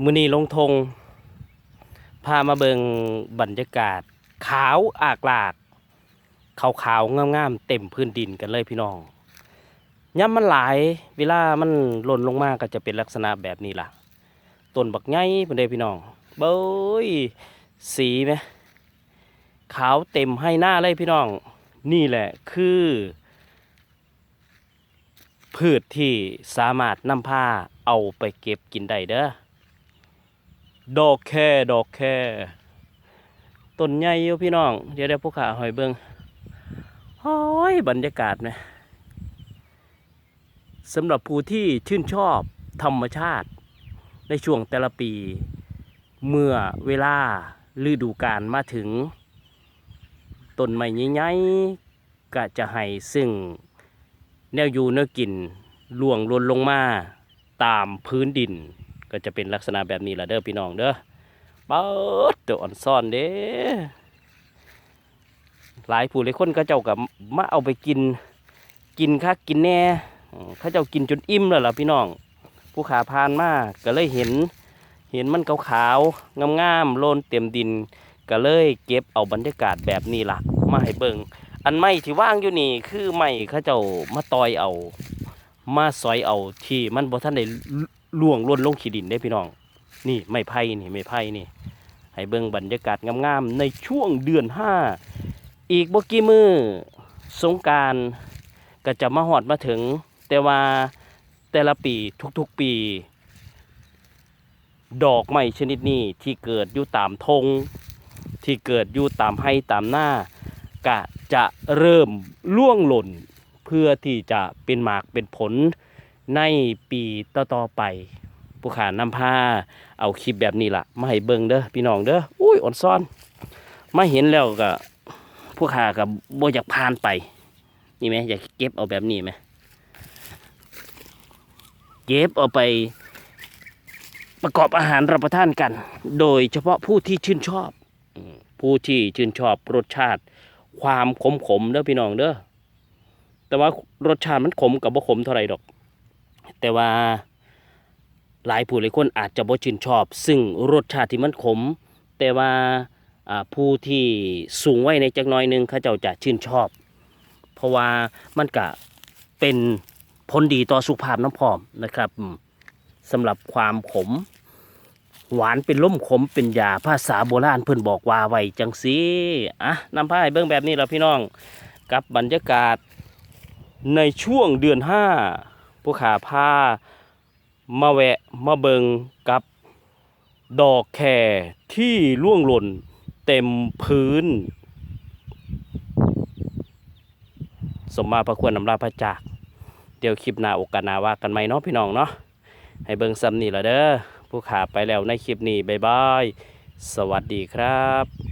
มือนีลงทง พามาเบิงบรรยากาศ ขาวอากลากขาวขาวๆงามๆเต็มพื้นดินกันเลยพี่น้องย่ำมันหลาย เวลามันหล่นลงมาก็จะเป็นลักษณะแบบนี้ล่ะต้นบักไงเพื่อนเด้พี่น้องเบ้ยสีไหมขาวเต็มให้หน้าเลยพี่น้อง นี่แหละคือ พืชที่สามารถนำผ้าเอาไปเก็บกินได้เด้อ ดอกแค่ดอกแค่ต้นใหญ่อยู่พี่น้อง เดี๋ยวเดี๋ยวพวกขาหอยเบิงห้ยบรรยากาศไหมสำหรับผู้ที่ชื่นชอบธรรมชาติ ในช่วงแต่ละปี เมื่อเวลาฤดูกาลมาถึงต้นไม้ใหญ่ๆก็จะให้ซึ่ง แนวอยู่แนวกินล่วงลนลงมา ตามพื้นดิน ก็จะเป็นลักษณะแบบนี้ละเด้อพี่น้องเด้อเปิดตัวอ่อนซ่อนเด้หลายผู้หลายคนก็เจ้ากับมาเอาไปกิน กินคักกินแน่เขาเจ้ากินจนอิ่มแล้วล่ะพี่น้อง ผู้ขาพานมากก็เลยเห็น เห็นมันขาวๆงามๆโลนเต็มดิน ก็เลยเก็บเอาบรรยากาศแบบนี้ล่ะมาให้เบิงอันไม้ที่ว่างอยู่นี่คือไม้เขาเจ้ามาตอยเอา มาสอยเอาที่มันบ่ทันได้ ล่วงล่นลงขีดินได้พี่น้อง นี่ไม้ไผ่นี่ไม้ไผ่นี่ ให้เบิ่งบรรยากาศงามๆในช่วงเดือนห้าอีกบ่กี่มือสงการก็จะมาหอดมาถึง แต่ว่าแต่ละปีทุกๆปี ดอกไม้ชนิดนี้ที่เกิดอยู่ตามธงที่เกิดอยู่ตามไห้ตามหน้า ก็จะเริ่มล่วงหล่น เพื่อที่จะเป็นหมากเป็นผล ในปีต่อๆไปผู้ขานำพาเอาคลิปแบบนี้ล่ะ มาให้เบิ่งเด้อพี่น้องเด้ออุ้ยอ่อนซ่อน มาเห็นแล้วก็ผู้ขากับบอยากพานไป นี่ไหมอยากเก็บเอาแบบนี้ไหมเก็บเอาไปประกอบอาหารรับประทานกัน โดยเฉพาะผู้ที่ชื่นชอบ ผู้ที่ชื่นชอบรสชาติ ความขมขมเด้อพี่น้องเด้อแต่ว่ารสชาติมันขมกับบ่ขมเท่าไหร่ดอก แต่ว่าหลายผู้หลายคนอาจจะบ่ชื่นชอบ ซึ่งรสชาติที่มันขม แต่ว่าผู้ที่สูงไว้ในจักน้อยหนึงเขาเจ้าจะชื่นชอบ เพราะว่ามันก็เป็นผลดีต่อสุขภาพน้ำพร้อมนะครับสำหรับความขม หวานเป็นล่มขมเป็นยาภาษาโบราณเพิ่อนบอกว่าไว้จังสีอะนำผ้าให้เบิ่งแบบนี้แล้วพี่น้องกับบรรยากาศในช่วงเดือนห้า ผู้ขาพามาแวะมาเบิงกับดอกแค่ที่ล่วงหล่นเต็มพื้น สมมาพระควรนำลาพระจาก เดี๋ยวคลิปหน้าโอกาสหน้าว่ากันไหมเนาะพี่น้องเนาะให้เบิงซ้ำนี่ละเด้อผู้ขาไปแล้วในคลิปนี้บ๊ายบาย สวัสดีครับ